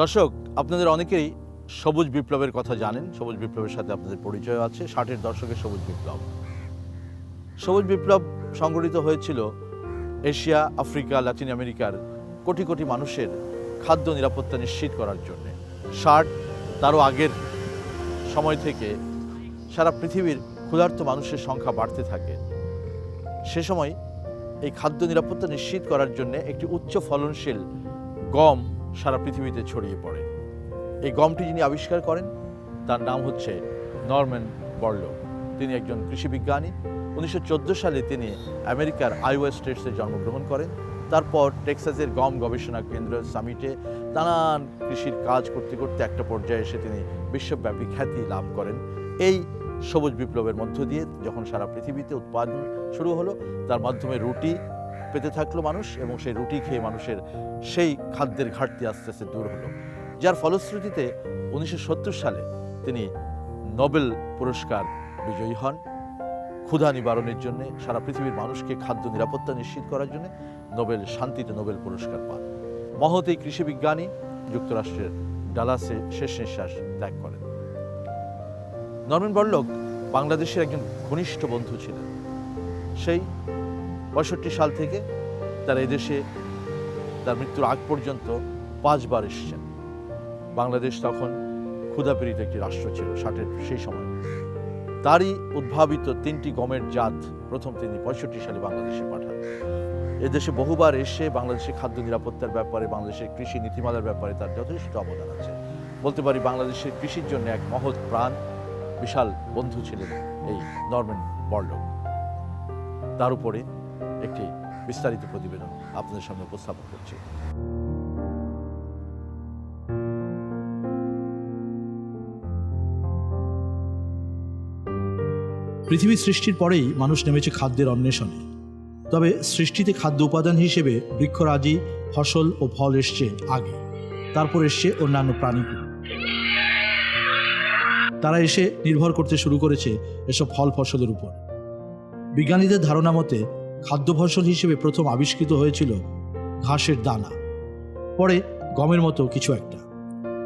দর্শক, আপনাদের অনেকেই সবুজ বিপ্লবের কথা জানেন। সবুজ বিপ্লবের সাথে আপনাদের পরিচয় আছে। ষাটের দশকের সবুজ বিপ্লব। সবুজ বিপ্লব সংগঠিত হয়েছিল এশিয়া, আফ্রিকা, লাতিন আমেরিকার কোটি কোটি মানুষের খাদ্য নিরাপত্তা নিশ্চিত করার জন্যে। ষাট তারও আগের সময় থেকে সারা পৃথিবীর ক্ষুধার্ত মানুষের সংখ্যা বাড়তে থাকে। সে সময় এই খাদ্য নিরাপত্তা নিশ্চিত করার জন্য একটি উচ্চ ফলনশীল গম সারা পৃথিবীতে ছড়িয়ে পড়ে। এই গমটি যিনি আবিষ্কার করেন, তার নাম হচ্ছে নরম্যান বর্লো তিনি একজন কৃষি বিজ্ঞানী উনিশশো সালে তিনি আমেরিকার আইওয়া স্টেটসে জন্মগ্রহণ করেন। তারপর টেক্সাসের গম গবেষণা কেন্দ্র সামিটে নানান কৃষির কাজ করতে করতে একটা পর্যায়ে এসে তিনি বিশ্বব্যাপী খ্যাতি লাভ করেন। এই সবুজ বিপ্লবের মধ্য দিয়ে যখন সারা পৃথিবীতে উৎপাদন শুরু হলো, তার মাধ্যমে রুটি পেতে থাকল মানুষ এবং সেই রুটি খেয়ে মানুষের সেই খাদ্যের ঘাটতি আস্তে আস্তে দূর হলো। যার ফলশ্রুতিতে উনিশশো সত্তর সালে তিনি নোবেল পুরস্কার বিজয়ী হন। ক্ষুধা নিবারণের জন্য সারা পৃথিবীর মানুষকে খাদ্য নিরাপত্তা নিশ্চিত করার জন্য নোবেল, শান্তিতে নোবেল পুরস্কার পান। মহৎ এই কৃষিবিজ্ঞানী যুক্তরাষ্ট্রের ডালাসে শেষ নিঃশ্বাস ত্যাগ করেন। নরম্যান বল্লক বাংলাদেশের একজন ঘনিষ্ঠ বন্ধু ছিলেন। সেই পঁয়ষট্টি সাল থেকে তার এদেশে তার মৃত্যুর আগ পর্যন্ত পাঁচবার এসেছেন। বাংলাদেশ তখন ক্ষুধাপীড়িত একটি রাষ্ট্র ছিল ষাটের সেই সময়। তারই উদ্ভাবিত তিনটি গমের জাত প্রথম তিনি পঁয়ষট্টি সালে বাংলাদেশে পাঠান। এদেশে বহুবার এসে বাংলাদেশের খাদ্য নিরাপত্তার ব্যাপারে, বাংলাদেশের কৃষি নীতিমালার ব্যাপারে তার যথেষ্ট অবদান আছে। বলতে পারি বাংলাদেশের কৃষির জন্য এক মহৎ প্রাণ, বিশাল বন্ধু ছিলেন এই নরম্যান বর্লক তার উপরে একটি বিস্তারিত প্রতিবেদন আপনাদের সামনে উপস্থাপন করছি। পৃথিবী সৃষ্টির পরেই মানুষ নেমেছে খাদ্যের অন্বেষণে। তবে সৃষ্টিতে খাদ্য উপাদান হিসেবে বৃক্ষরাজি, ফসল ও ফল এসছে আগে। তারপর এসছে অন্যান্য প্রাণীগুলো। তারা এসে নির্ভর করতে শুরু করেছে এসব ফল ফসলের উপর। বিজ্ঞানীদের ধারণা মতে খাদ্য ফসল হিসেবে প্রথম আবিষ্কৃত হয়েছিল ঘাসের দানা। পরে গমের মতো কিছু একটা।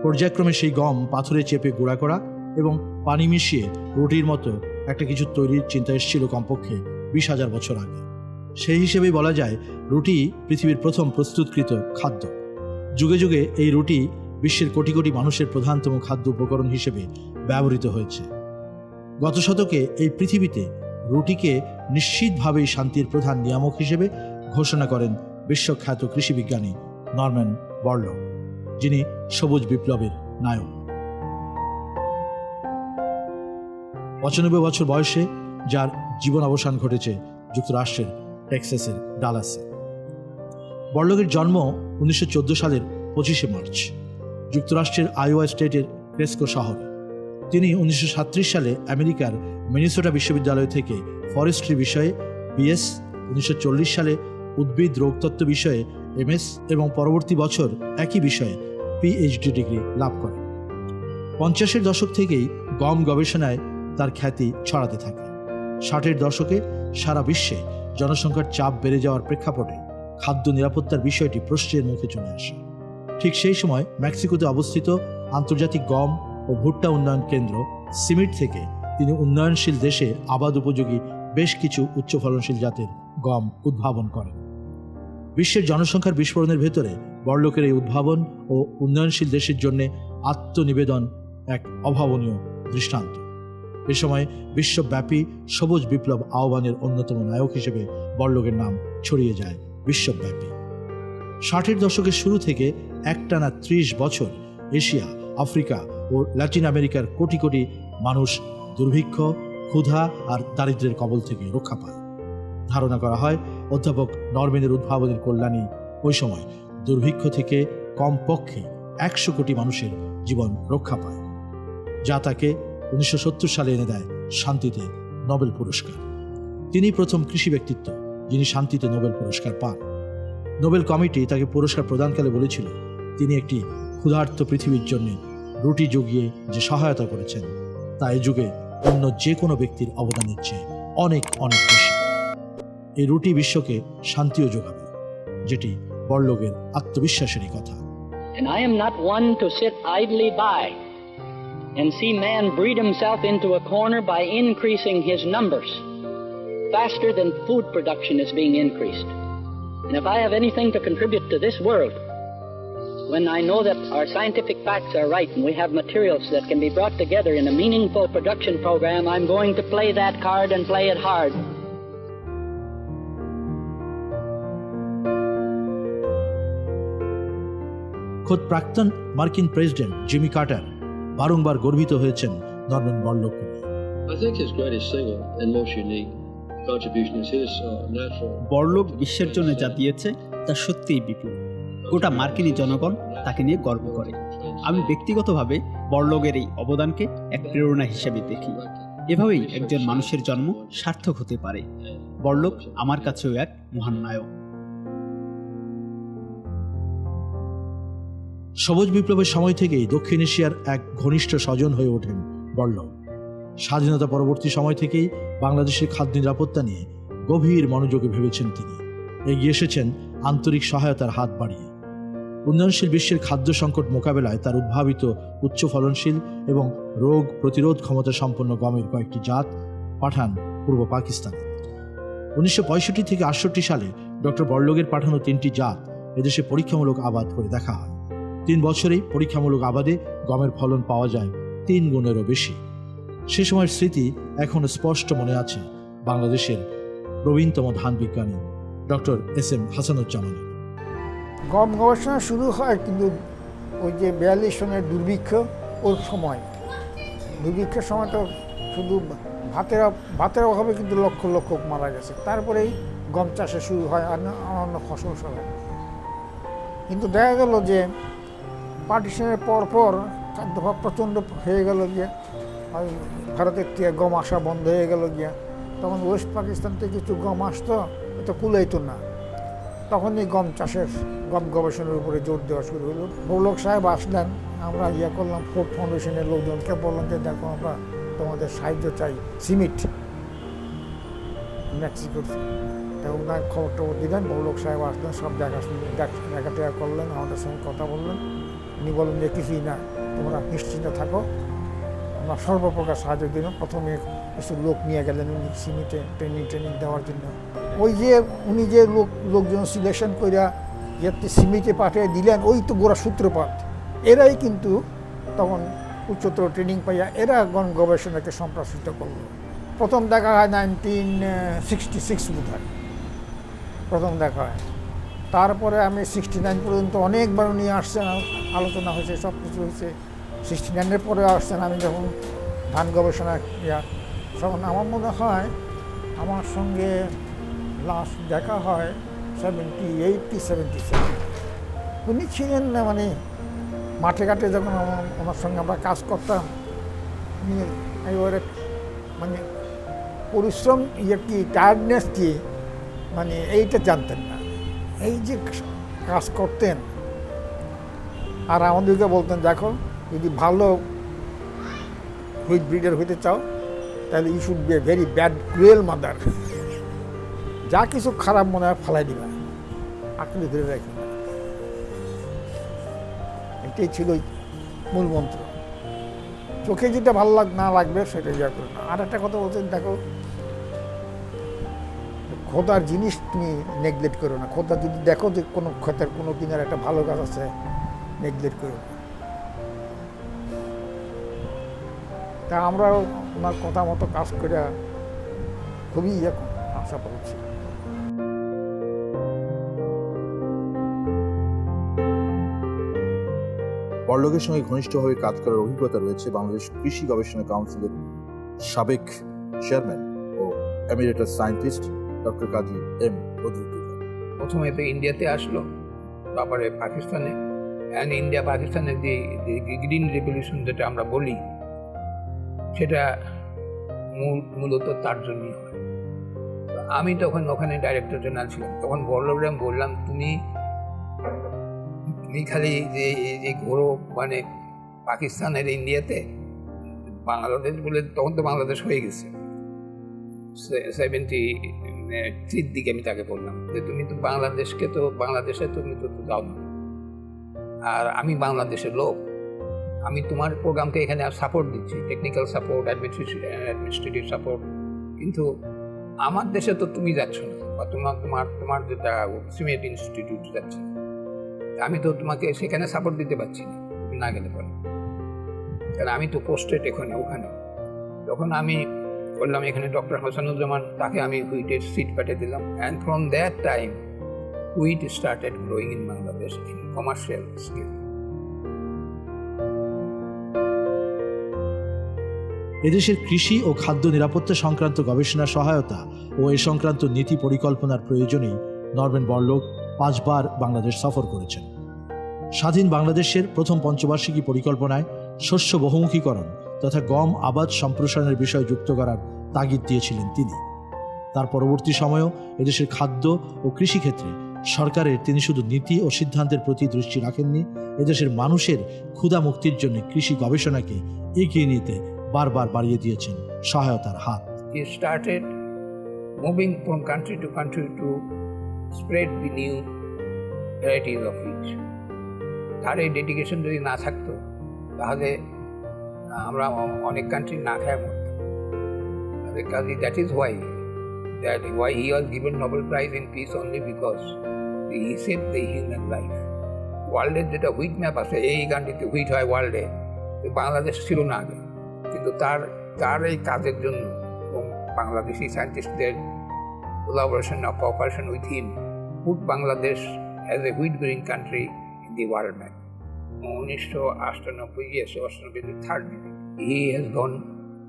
পর্যায়ক্রমে সেই গম পাথরে চেপে গুঁড়া করা এবং পানি মিশিয়ে রুটির মতো একটা কিছু তৈরির চিন্তা এসেছিল কমপক্ষে বিশ হাজার বছর আগে। সেই হিসেবেই বলা যায় রুটি পৃথিবীর প্রথম প্রস্তুতকৃত খাদ্য। যুগে যুগে এই রুটি বিশ্বের কোটি কোটি মানুষের প্রধানতম খাদ্য উপকরণ হিসেবে ব্যবহৃত হয়েছে। গত শতকে এই পৃথিবীতে রুটিকে নিশ্চিতভাবেই শান্তির প্রধান নিয়ামক হিসেবে ঘোষণা করেন বিশ্বখ্যাত কৃষি বিজ্ঞানী নরম্যান বর্ল যিনি সবুজ বিপ্লবের নায়ক। পঁচানব্বই বছর বয়সে যার জীবন অবসান ঘটেছে যুক্তরাষ্ট্রের টেক্সাসের ডালাসে। বড়লোকের জন্ম উনিশশো চোদ্দ সালের পঁচিশে মার্চ, যুক্তরাষ্ট্রের আইওয়া স্টেটের ক্রেস্কো শহরে। তিনি উনিশশো সালে আমেরিকার মিনিসোটা বিশ্ববিদ্যালয় থেকে ফরেস্ট্রি বিষয়ে বিএস উনিশশো চল্লিশ সালে উদ্ভিদ, রোগতত্ত্ব বিষয়ে এমএস এবং পরবর্তী বছর একই বিষয়ে পিএইচডি ডিগ্রি লাভ করে। পঞ্চাশের দশক থেকেই গম গবেষণায় তার খ্যাতি ছড়াতে থাকে। ষাটের দশকে সারা বিশ্বে জনসংখ্যার চাপ বেড়ে যাওয়ার প্রেক্ষাপটে খাদ্য নিরাপত্তার বিষয়টি প্রশ্নের মুখে চলে আসে। ঠিক সেই সময় মেক্সিকোতে অবস্থিত আন্তর্জাতিক গম ও ভুট্টা উন্নয়ন কেন্দ্র সিমিট থেকে তিনি উন্নয়নশীল দেশে আবাদ উপযোগী বেশ কিছু উচ্চ ফলনশীল জাতের গম উদ্ভাবন করেন। বিশ্বের জনসংখ্যার বিস্ফোরণের ভেতরে বড়লোকের এই উদ্ভাবন ও উন্নয়নশীল দেশের জন্য আত্মনিবেদন এক অভাবনীয় দৃষ্টান্ত। এ সময় বিশ্বব্যাপী সবুজ বিপ্লব আহ্বানের অন্যতম নায়ক হিসেবে বড়লোকের নাম ছড়িয়ে যায় বিশ্বব্যাপী। ষাটের দশকের শুরু থেকে একটানা ত্রিশ বছর এশিয়া, আফ্রিকা ও ল্যাটিন আমেরিকার কোটি কোটি মানুষ দুর্ভিক্ষ, ক্ষুধা আর দারিদ্র্যের কবল থেকে রক্ষা পায়। ধারণা করা হয়, অধ্যাপক নরমেনের উদ্ভাবনের কল্যাণী ওই সময় দুর্ভিক্ষ থেকে কমপক্ষে একশো কোটি মানুষের জীবন রক্ষা পায়, যা তাকে উনিশশো সত্তর সালে এনে দেয় শান্তিতে নোবেল পুরস্কার। তিনি প্রথম কৃষি ব্যক্তিত্ব যিনি শান্তিতে নোবেল পুরস্কার পান। নোবেল কমিটি তাকে পুরস্কার প্রদানকালে বলেছিল, তিনি একটি ক্ষুধার্ত পৃথিবীর জন্য রুটি জুগিয়ে যে সহায়তা করেছেন, তা এ যুগে অন্য যে কোনো ব্যক্তির অবদানের চেয়ে অনেক অনেক বেশি এই রুটি বিশ্বকে শান্তিও যোগাবে যেটি বড়লোকের আত্মবিশ্বাসেরই কথা And I am not one to sit idly by and see man breed himself into a corner by increasing his numbers faster than food production is being increased. And if I have anything to contribute to this world, when I know that our scientific facts are right and we have materials that can be brought together in a meaningful production program, I'm going to play that card and play it hard. খোদ প্রাক্তন মার্কিন president Jimmy Carter বারংবার গর্বিত হয়েছেন Norman বড়লোককে নিয়ে I think his greatest single and most unique contribution is his uh, natural. বড়লোক বিশ্বের জন্য যা দিয়েছে তা সত্যিই বিপুল গোটা মার্কিনী জনগণ তাকে নিয়ে গর্ব করে। আমি ব্যক্তিগতভাবে বড়লোকের এই অবদানকে এক প্রেরণা হিসেবে দেখি। এভাবেই একজন মানুষের জন্ম সার্থক হতে পারে। বড়লোক আমার কাছেও এক মহান নায়ক। সবুজ বিপ্লবের সময় থেকেই দক্ষিণ এশিয়ার এক ঘনিষ্ঠ স্বজন হয়ে ওঠেন বড়লোক। স্বাধীনতা পরবর্তী সময় থেকেই বাংলাদেশের খাদ্য নিরাপত্তা নিয়ে গভীর মনোযোগে ভেবেছেন তিনি। এগিয়ে এসেছেন আন্তরিক সহায়তার হাত বাড়িয়ে। উন্নয়নশীল বিশ্বের খাদ্য সংকট মোকাবেলায় তার উদ্ভাবিত উচ্চ ফলনশীল এবং রোগ প্রতিরোধ ক্ষমতা সম্পন্ন গমের কয়েকটি জাত পাঠান পূর্ব পাকিস্তানে। উনিশশো থেকে আটষট্টি সালে ডক্টর বড়লোগের পাঠানো তিনটি জাত এদেশে পরীক্ষামূলক আবাদ করে দেখা হয়। তিন বছরেই পরীক্ষামূলক আবাদে গমের ফলন পাওয়া যায় তিন গুণেরও বেশি। সে সময়ের স্মৃতি এখনও স্পষ্ট মনে আছে বাংলাদেশের প্রবীণতম ধান বিজ্ঞানী ডক্টর এস এম হাসানুজ্জামানের। গম গবেষণা শুরু হয় কিন্তু ওই যে বিয়াল্লিশ সনের দুর্ভিক্ষ ওর সময়। দুর্ভিক্ষের সময় তো শুধু ভাতের ভাতের অভাবে কিন্তু লক্ষ লক্ষ মারা গেছে। তারপরেই গম চাষে শুরু হয় অন্যান্য ফসল সহ কিন্তু দেখা গেল যে পার্টিশনের পর পর খাদ্যাভাব প্রচণ্ড হয়ে গেল গিয়ে ভারতের থেকে গম আসা বন্ধ হয়ে গেল গিয়া তখন ওয়েস্ট পাকিস্তান থেকে কিছু গম আসতো এটা কুলাইতো না। তখনই গম চাষের, গম গবেষণার উপরে জোর দেওয়া শুরু হলো। বৌলক সাহেব আসলেন, আমরা ইয়ে করলাম ফোর্ট ফাউন্ডেশনের লোকজনকে বললাম যে, দেখো, আমরা তোমাদের সাহায্য চাই, সিমিট মেক্সিকোর তা ওনার খবর টবর দিলেন বৌলক সাহেব আসলেন, সব জায়গা শুনে দেখ- দেখা টেকা করলেন, আমাদের সঙ্গে কথা বললেন। উনি বললেন যে, কিছুই না, তোমরা নিশ্চিন্ত থাকো আমরা সর্বপ্রকার সাহায্য দিন প্রথমে কিছু লোক নিয়ে গেলেন, উনি সিমিটে ট্রেনিং ট্রেনিং দেওয়ার জন্য। ওই যে উনি যে লোক, লোকজন সিলেকশন করিয়া ইয়েতে সিমিটে পাঠিয়ে দিলেন, ওই তো গোড়া সূত্রপাত। এরাই কিন্তু তখন উচ্চতর ট্রেনিং পাইয়া এরা গণ গবেষণাকে সম্প্রসারিত করল। প্রথম দেখা হয় নাইনটিন সিক্সটি সিক্স বোধ প্রথম দেখা হয়। তারপরে আমি সিক্সটি নাইন পর্যন্ত অনেকবার উনি আসছেন আলোচনা হয়েছে সব কিছু হয়েছে। সিক্সটি নাইনের পরে আসছেন আমি যখন ধান গবেষণা ইয়া তখন আমার মনে হয় আমার সঙ্গে লাস্ট দেখা হয় সেভেন্টি এইটটি সেভেন্টি সেভেন উনি ছিলেন না মানে মাঠে ঘাটে যখন আমার ওনার সঙ্গে আমরা কাজ করতাম, উনি একেবারে মানে পরিশ্রম ইয়ে কি টায়ার্ডনেস কি মানে এইটা জানতেন না। এই যে কাজ করতেন, আর আমাদেরকে বলতেন, দেখো যদি ভালো হুইট ব্রিডার হইতে চাও, তাহলে you should be a very bad cruel mother যা কিছু খারাপ মনে হয় ফালাই দিবা। আঁকড়ে ধরে রাখবে এটাই ছিল মূল মন্ত্র। চোখে যেটা ভালো লাগ, না লাগবে সেটা ইয়া করো না। আর একটা কথা বলছেন, দেখো, খোদার জিনিস তুমি নেগলেক্ট করো না। খোদা যদি দেখো যে কোনো ক্ষেতের কোনো কিনার একটা ভালো গাছ আছে নেগলেক্ট করো না। তা আমরাও ওনার কথা মতো কাজ করে খুবই ইয়ে আশা করছি। বড়লোকের সঙ্গে ঘনিষ্ঠভাবে কাজ করার অভিজ্ঞতা রয়েছে বাংলাদেশ কৃষি গবেষণা কাউন্সিলের সাবেক চেয়ারম্যান ও emeritus scientist doctor Kazi M Badruddoza প্রথমে তো ইন্ডিয়াতে আসলো তারপরে পাকিস্তানে। অ্যান্ড ইন্ডিয়া পাকিস্তানের যে গ্রিন রেভলিউশন যেটা আমরা বলি সেটা মূল, মূলত তার জন্যই হয়। আমি তখন ওখানে ডাইরেক্টর জেনারেল ছিলাম। তখন বল্লভরাম বললাম, তুমি তুমি খালি যে এই যে ঘোরো মানে পাকিস্তানের ইন্ডিয়াতে, বাংলাদেশ বলে তখন তো বাংলাদেশ হয়ে গেছে। সেভেন্টি থ্রির দিকে আমি তাকে বললাম যে, তুমি তো বাংলাদেশকে তো, বাংলাদেশে তুমি তো যাও না আর আমি বাংলাদেশের লোক। আমি তোমার প্রোগ্রামকে এখানে সাপোর্ট দিচ্ছি টেকনিক্যাল সাপোর্ট অ্যাডমিনিস্ট্রেটিভ সাপোর্ট কিন্তু আমার দেশে তো তুমি যাচ্ছ না, বা তোমার তোমার তোমার যেটা সিমেন্ট ইনস্টিটিউট যাচ্ছে। আমি তো তোমাকে সেখানে সাপোর্ট দিতে পারছি না না গেলে পরে। কারণ আমি তো পোস্টেড এখানে, ওখানে। যখন আমি করলাম এখানে ডক্টর হাসানুজ্জামান, তাকে আমি হুইটের সিট পাঠিয়ে দিলাম। And from that time wheat started growing in Bangladesh in commercial scale এদেশের কৃষি ও খাদ্য নিরাপত্তা সংক্রান্ত গবেষণা সহায়তা ও এ সংক্রান্ত নীতি পরিকল্পনার প্রয়োজনেই নরম্যান বড়লোক পাঁচবার বাংলাদেশ সফর করেছেন। স্বাধীন বাংলাদেশের প্রথম পঞ্চবার্ষিকী পরিকল্পনায় শস্য বহুমুখীকরণ তথা গম, আবাদ সম্প্রসারণের বিষয় যুক্ত করার তাগিদ দিয়েছিলেন তিনি। তার পরবর্তী সময়েও এদেশের খাদ্য ও কৃষিক্ষেত্রে সরকারের তিনি শুধু নীতি ও সিদ্ধান্তের প্রতি দৃষ্টি রাখেননি, এদেশের মানুষের ক্ষুধা মুক্তির জন্য কৃষি গবেষণাকে এগিয়ে নিতে বারবার বাড়িয়ে দিয়েছেন সহায়তার হাত। He started moving from country to country to spread the new varieties of wheat. তার এই ডেডিকেশন যদি না থাকতো, তাহলে আমরা অনেক কান্ট্রি না খায় মরতাম। কাজে that is why that why he was given Nobel prize in peace only because he save the human life ওয়ার্ল্ডের যেটা হুইট ম্যাপ আছে, এই গানটিতে হুইট হয় ওয়ার্ল্ডে বাংলাদেশ ছিল না আগে। কিন্তু তার তার এই কাজের জন্য এবং বাংলাদেশি সায়েন্টিস্টদের collaboration or cooperation with him put Bangladesh as a wheat growing country in the world map. উনিশশো আটানব্বই yes অষ্টানব্বই third he has gone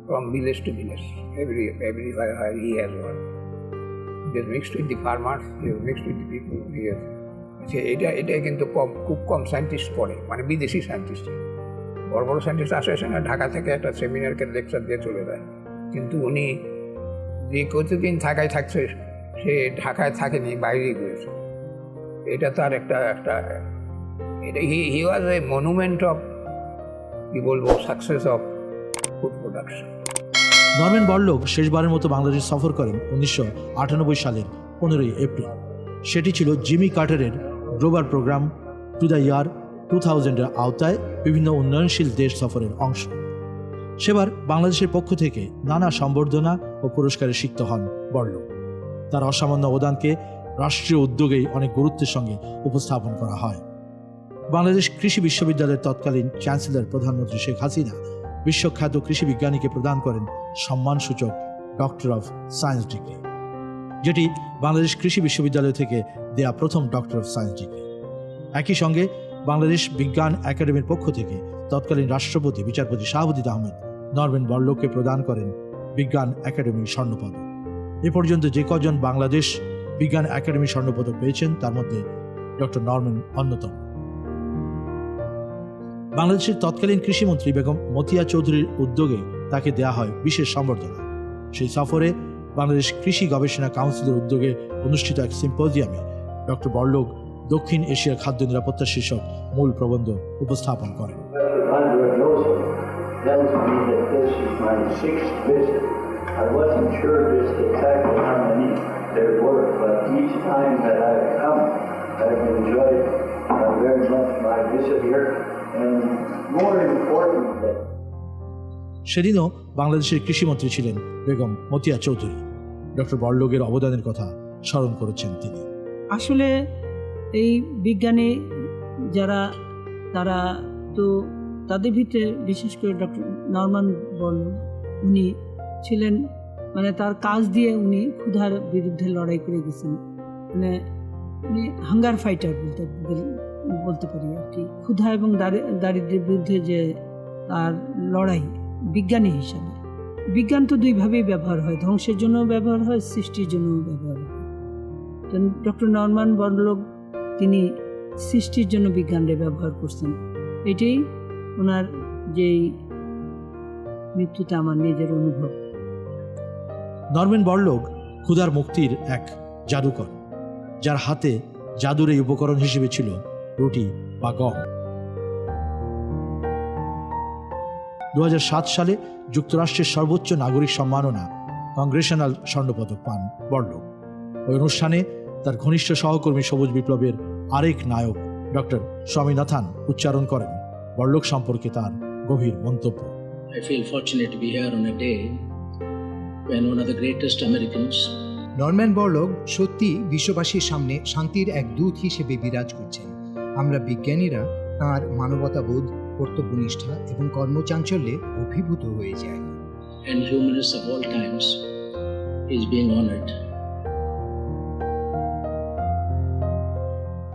from village to village every everywhere he has work he mixed with the farmers he mixed with the এটা এটা কিন্তু কম, খুব কম scientist পড়ে মানে বিদেশি scientist বড় বড় সায়েন্টিস্ট আসে না ঢাকা থেকে একটা সেমিনারকে লেকচার দিয়ে চলে যায়। কিন্তু উনি যে কতদিন ঢাকায় থাকছে, সে ঢাকায় থাকেনি, বাইরেই ঘুরেছে এটা তার একটা একটা, এটা হি হি ওয়াজ এ মনুমেন্ট অফ কি বলব success of food production Norman Borlaug শেষবারের মতো বাংলাদেশ সফর করেন উনিশশো আটানব্বই সালের পনেরোই এপ্রিল। সেটি ছিল Jimmy কার্টারের global programme to the year two থাউজেন্ডের আওতায় বিভিন্ন উন্নয়নশীল দেশ সফরের অংশ। সেবার বাংলাদেশের পক্ষ থেকে নানা সম্বর্ধনা ও পুরস্কারে সিক্ত হন বড়লোক। তার অসামান্য অবদানকে রাষ্ট্রীয় উদ্যোগেই অনেক গুরুত্বের সঙ্গে উপস্থাপন করা হয়। বাংলাদেশ কৃষি বিশ্ববিদ্যালয়ের তৎকালীন চ্যান্সেলর প্রধানমন্ত্রী শেখ হাসিনা বিশ্বখ্যাত কৃষি বিজ্ঞানীকে প্রদান করেন সম্মানসূচক ডক্টর অফ সায়েন্স ডিগ্রি, যেটি বাংলাদেশ কৃষি বিশ্ববিদ্যালয় থেকে দেয়া প্রথম ডক্টর অফ সায়েন্স ডিগ্রি। একই সঙ্গে বাংলাদেশ বিজ্ঞান একাডেমির পক্ষ থেকে তৎকালীন রাষ্ট্রপতি বিচারপতি শাহাবুদ্দিন আহমেদ নরম্যান বড়লোককে প্রদান করেন বিজ্ঞান একাডেমি স্বর্ণপদক। এ পর্যন্ত যে কজন বাংলাদেশ বিজ্ঞান একাডেমি স্বর্ণপদক পেয়েছেন, তার মধ্যে ডক্টর নরম্যান অন্যতম। বাংলাদেশের তৎকালীন কৃষিমন্ত্রী বেগম মতিয়া চৌধুরীর উদ্যোগে তাকে দেয়া হয় বিশেষ সম্বর্ধনা। সেই সফরে বাংলাদেশ কৃষি গবেষণা কাউন্সিলের উদ্যোগে অনুষ্ঠিত এক সিম্পোজিয়ামে ডক্টর বড়লোক দক্ষিণ এশিয়ার খাদ্য নিরাপত্তা শীর্ষক মূল প্রবন্ধ উপস্থাপন করেন সেদিনও বাংলাদেশের কৃষিমন্ত্রী ছিলেন বেগম মতিয়া চৌধুরী। ডক্টর বড়লোগের অবদানের কথা স্মরণ করেছেন তিনি। আসলে এই বিজ্ঞানী যারা, তারা তো তাদের ভিতরে বিশেষ করে ডক্টর নরমান বর্ণ উনি ছিলেন মানে তার কাজ দিয়ে উনি ক্ষুধার বিরুদ্ধে লড়াই করে গেছেন। মানে উনি হাঙ্গার ফাইটার বলতে বলতে পারি আর কি। ক্ষুধা এবং দারি- দারিদ্র্যের বিরুদ্ধে যে তার লড়াই বিজ্ঞানী হিসাবে। বিজ্ঞান তো দুইভাবেই ব্যবহার হয়, ধ্বংসের জন্য ব্যবহার হয়, সৃষ্টির জন্য ব্যবহার হয়। ডক্টর নরমান বড়লোক তিনি সৃষ্টির জন্য বিজ্ঞানরে ব্যবহার করছেন। এটাই ওনার যেই মৃত্যুতে আমার নিজের অনুভব। নরম্যান বড়লোক ক্ষুধার মুক্তির এক জাদুকর, যার হাতে জাদুর এই উপকরণ হিসেবে ছিল রুটি বা গম। দু হাজার সাত সালে যুক্তরাষ্ট্রের সর্বোচ্চ নাগরিক সম্মাননা কংগ্রেশনাল স্বর্ণপদক পান বড়লোক। ওই অনুষ্ঠানে তার ঘনিষ্ঠ সহকর্মী সবুজ বিপ্লবের আরেক নায়ক ডক্টর স্বামীনাথান উচ্চারণ করেন। বড়লোক সম্পর্কে তার গভীর মন্তব্য। I feel fortunate to be here on a day when one of the greatest Americans Norman Borlaug সত্যি বিশ্ববাসীর সামনে শান্তির এক দূত হিসেবে বিরাজ করছেন। আমরা বিজ্ঞানীরা তাঁর মানবতাবোধ কর্তব্যনিষ্ঠা এবং কর্মচাঞ্চল্যে অভিভূত হয়ে যাই। And humanists of all times is being honored.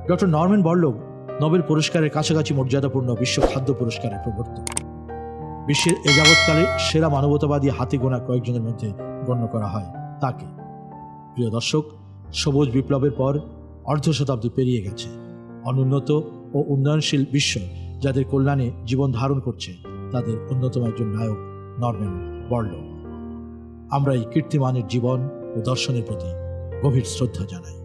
Doctor Norman Borlaug Nobel পুরস্কারের কাছাকাছি মর্যাদাপূর্ণ বিশ্ব খাদ্য পুরস্কারের প্রবর্তক। বিশ্বের এ যাবৎকালে সেরা মানবতাবাদী হাতে গোনা কয়েকজনের মধ্যে গণ্য করা হয় তাকে। প্রিয় দর্শক, সবুজ বিপ্লবের পর অর্ধ শতাব্দী পেরিয়ে গেছে। অনুন্নত ও উন্নয়নশীল বিশ্ব যাদের কল্যাণে জীবন ধারণ করছে তাদের অন্যতম একজন নায়ক নরম্যান বরলোগ আমরা এই কীর্তিমানের জীবন ও দর্শনের প্রতি গভীর শ্রদ্ধা জানাই।